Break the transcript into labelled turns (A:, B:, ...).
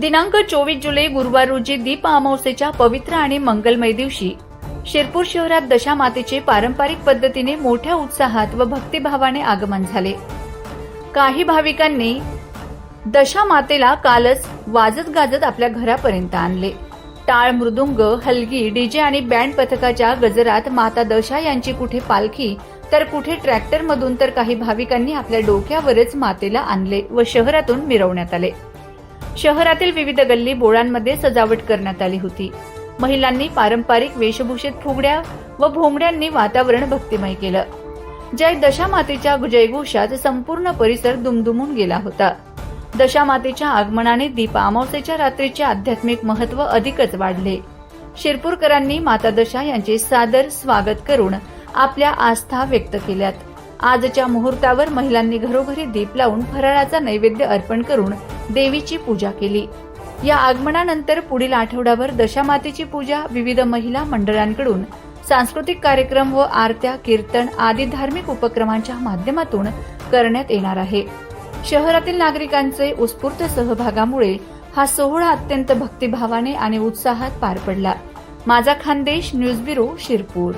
A: दिनांक चोवीस जुलै गुरुवार रोजी दीप अमावस्येच्या पवित्र आणि मंगलमय दिवशी शिरपूर शहरात दशामातेचे पारंपरिक पद्धतीने मोठ्या उत्साहात व भक्तिभावाने आगमन झाले. काही भाविकांनी दशामातेला कालच वाजत गाजत आपल्या घरापर्यंत आणले. टाळ मृदुंग हलगी डीजे आणि बँड पथकाच्या गजरात माता दशा यांची कुठे पालखी तर कुठे ट्रॅक्टरमधून तर काही भाविकांनी आपल्या डोक्यावरच मातेला आणले व शहरातून मिरवण्यात आले. शहरातील विविध गल्ली बोळांमध्ये सजावट करण्यात आली होती. महिलांनी पारंपरिक वेशभूषेत फुगड्या व भोंगड्यांनी वातावरण भक्तिमय केलं. जय दशामातेच्या जयघोषात संपूर्ण परिसर दुमदुमून गेला होता. दशामातेच्या आगमनाने दीप अमावस्येच्या रात्रीचे आध्यात्मिक महत्त्व अधिकच वाढले. शिरपूरकरांनी माता दशा यांचे सादर स्वागत करून आपल्या आस्था व्यक्त केल्यात. आजच्या मुहूर्तावर महिलांनी घरोघरी दीप लावून फराळाचा नैवेद्य अर्पण करून देवीची पूजा केली. या आगमनानंतर पुढील आठवड्यावर दशामातेची पूजा विविध महिला मंडळांकडून सांस्कृतिक कार्यक्रम व आरत्या कीर्तन आदी धार्मिक उपक्रमांच्या माध्यमातून करण्यात येणार आहे. शहरातील नागरिकांचे उत्स्फूर्त सहभागामुळे हा सोहळा अत्यंत भक्तिभावाने आणि उत्साहात पार पडला. माझा खानदेश न्यूज ब्युरो शिरपूर.